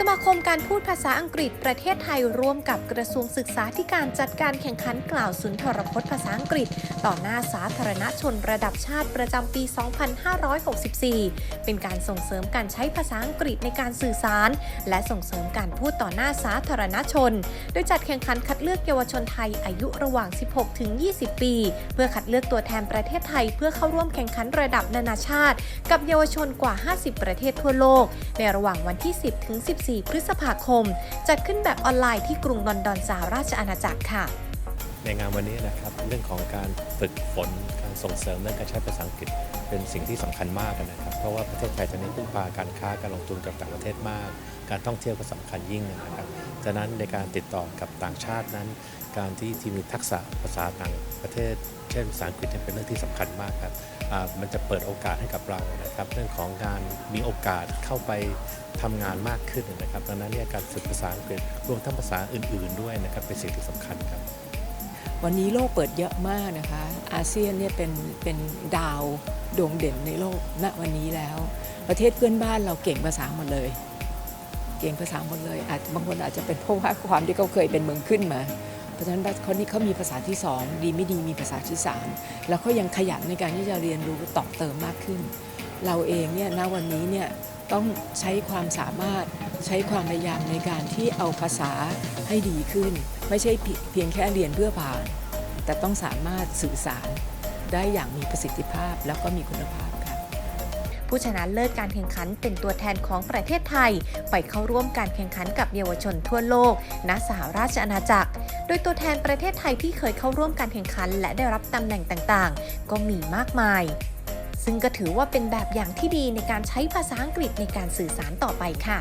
สมาคมการพูดภาษาอังกฤษประเทศไทยร่วมกับกระทรวงศึกษาธิการจัดการแข่งขันกล่าวสุนทรพจน์ภาษาอังกฤษ ต่อหน้าสาธารณชนระดับชาติประจำปี 2564 เป็นการส่งเสริมการใช้ภาษาอังกฤษในการสื่อสาร และส่งเสริมการพูดต่อหน้าสาธารณชน โดยจัดแข่งขันคัดเลือกเยาวชนไทยอายุระหว่าง 16 ถึง 20 ปี เพื่อคัดเลือกตัวแทนประเทศไทย เพื่อเข้าร่วมแข่งขันระดับนานาชาติ กับเยาวชนกว่า 50 ประเทศทั่วโลก ในระหว่างวันที่ 10 ถึง 14 4 พฤษภาคม จัดขึ้นแบบออนไลน์ที่กรุงลอนดอนสหราชอาณาจักรค่ะ ในงานวันนี้นะครับเรื่องของการฝึกฝนการส่งเสริมเรื่องการใช้ภาษาอังกฤษ เป็นสิ่งที่สำคัญมากนะครับ เพราะว่าประเทศไทยตอนนี้พึ่งพาการค้าการลงทุนกับต่างประเทศมาก การท่องเที่ยวก็สำคัญยิ่งนะครับฉะนั้นในการติดต่อกับต่างชาตินั้น การที่ที่มีทักษะภาษาต่างประเทศ เช่นภาษาอังกฤษเนี่ยเป็นเรื่องที่สำคัญมากครับ มันจะเปิดโอกาสให้กับเรานะครับ เรื่องของการมีโอกาสเข้าไปทำงานมากขึ้นนะครับดังนั้นเนี่ยการฝึกภาษาอังกฤษรวมทั้งภาษาอื่น ๆ ด้วยนะครับเป็นสิ่งที่สำคัญครับ วันนี้โลกเปิดเยอะมากนะคะ อาเซียนเนี่ยเป็นเป็นดาวดวงเด่นในโลกณวันนี้แล้ว ประเทศเพื่อนบ้านเราเก่งภาษาหมดเลย เก่งภาษาหมดเลย อาจบางคนอาจจะเป็นเพราะว่าความที่เขาเคยเป็นเมืองขึ้นมา เพราะฉะนั้นคนนี้เขามีภาษาที่สองดีไม่ดีมีภาษาที่สามแล้วเขายังขยันในการที่จะเรียนรู้ต่อเติมมากขึ้น เราเองเนี่ยณวันนี้เนี่ยต้องใช้ความสามารถใช้ความพยายามในการที่เอาภาษาให้ดีขึ้น ไม่ใช่เพียงแค่เรียนเพื่อผ่าน แต่ต้องสามารถสื่อสารได้อย่างมีประสิทธิภาพแล้วก็มีคุณภาพ ผู้ชนะเลิศการแข่งขันเป็นตัวแทนของประเทศไทย ไปเข้าร่วมการแข่งขันกับเยาวชนทั่วโลก ณ สหราชอาณาจักร โดยตัวแทนประเทศไทยที่เคยเข้าร่วมการแข่งขัน และได้รับตำแหน่งต่างๆ ก็มีมากมาย ซึ่งก็ถือว่าเป็นแบบอย่างที่ดีในการใช้ภาษาอังกฤษในการสื่อสารต่อไปค่ะ